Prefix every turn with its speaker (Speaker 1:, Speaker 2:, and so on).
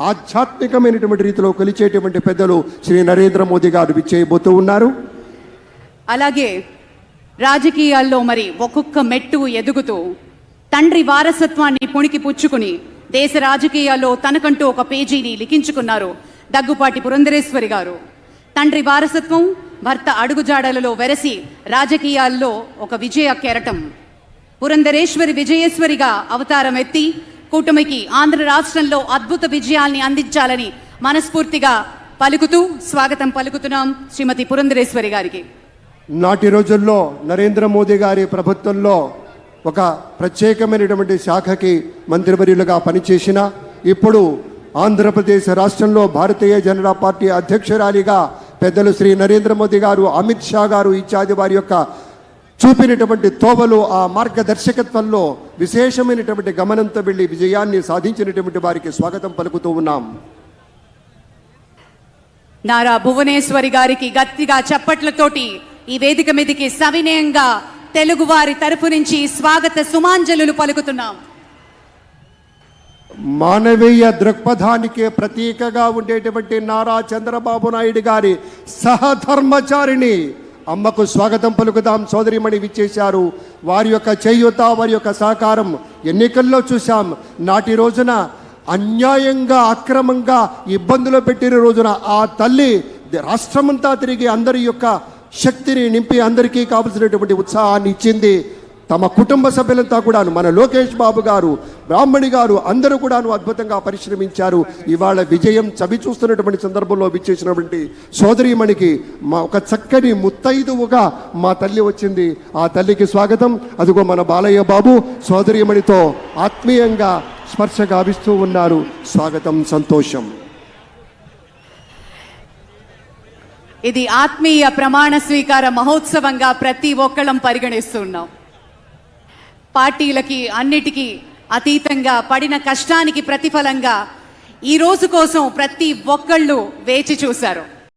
Speaker 1: ఆధ్యాత్మికమైనటువంటి రీతిలో కొలిచేటువంటి పెద్దలు శ్రీ నరేంద్ర మోదీ గారు విచ్చేయబోతూ ఉన్నారు.
Speaker 2: అలాగే రాజకీయాల్లో మరి ఒక్కొక్క మెట్టు ఎదుగుతూ తండ్రి వారసత్వాన్ని పుణికి పుచ్చుకుని దేశ రాజకీయాల్లో తనకంటూ ఒక పేజీని లిఖించుకున్నారు దగ్గుపాటి పురంధరేశ్వరి గారు. తండ్రి వారసత్వం భర్త అడుగుజాడలలో వెరసి రాజకీయాల్లో ఒక విజయ కెరటం. పురంధరేశ్వరి విజయేశ్వరిగా అవతారం ఎత్తి కూటమికి ఆంధ్ర రాష్ట్రంలో అద్భుత విజయాల్ని అందించాలని మనస్ఫూర్తిగా పలుకుతూ స్వాగతం పలుకుతున్నాం శ్రీమతి పురంధరేశ్వరి గారికి.
Speaker 1: నాటి రోజుల్లో నరేంద్ర మోదీ గారి ప్రభుత్వంలో ఒక ప్రత్యేకమైనటువంటి శాఖకి మంత్రివర్యులుగా పనిచేసిన ఇప్పుడు ఆంధ్రప్రదేశ్ రాష్ట్రంలో భారతీయ జనతా పార్టీ అధ్యక్షురాలిగా పెద్దలు శ్రీ నరేంద్ర మోదీ గారు అమిత్ షా గారు ఇత్యాది వారి యొక్క చూపినటువంటి తోవలు ఆ మార్గదర్శకత్వంలో విశేషమైనటువంటి గమనంతో వెళ్ళి విజయాన్ని సాధించినటువంటి వారికి స్వాగతం పలుకుతూ ఉన్నాం.
Speaker 2: నారా భువనేశ్వరి గారికి గట్టిగా చప్పట్లతోటి ఈ వేదిక మీదకి సవినయంగా తెలుగు వారి తరఫు నుంచి స్వాగత సుమాంజలులు పలుకుతున్నాం.
Speaker 1: మానవీయ దృక్పథానికి ప్రతీకగా ఉండేటువంటి నారా చంద్రబాబు నాయుడు గారి సహధర్మచారిణి అమ్మకు స్వాగతం పలుకుదాం సోదరిమణి విచ్చేశారు. వారి యొక్క చేయూత వారి యొక్క సహకారం ఎన్నికల్లో చూశాం. నాటి రోజున అన్యాయంగా అక్రమంగా ఇబ్బందులు పెట్టిన రోజున ఆ తల్లి రాష్ట్రమంతా తిరిగి అందరి యొక్క శక్తిని నింపి అందరికీ కావలసినటువంటి ఉత్సాహాన్ని ఇచ్చింది. తమ కుటుంబ సభ్యులంతా కూడాను మన లోకేష్ బాబు గారు బ్రాహ్మణి గారు అందరూ కూడాను అద్భుతంగా పరిశ్రమించారు. ఇవాళ విజయం చవి చూస్తున్నటువంటి సందర్భంలో విచ్చేసినటువంటి సోదరిమణికి మా ఒక చక్కని ముత్తైదువుగా మా తల్లి వచ్చింది. ఆ తల్లికి స్వాగతం. అదిగో మన బాలయ్య బాబు సోదరిమణితో ఆత్మీయంగా స్పర్శ గావిస్తూ ఉన్నారు. స్వాగతం సంతోషం.
Speaker 2: ఇది ఆత్మీయ ప్రమాణ స్వీకార మహోత్సవంగా ప్రతి ఒక్కళ్ళం పరిగణిస్తున్నాం. పార్టీలకి అన్నిటికీ అతీతంగా పడిన కష్టానికి ప్రతిఫలంగా ఈ రోజు కోసం ప్రతి ఒక్కళ్ళు వేచి చూశారు.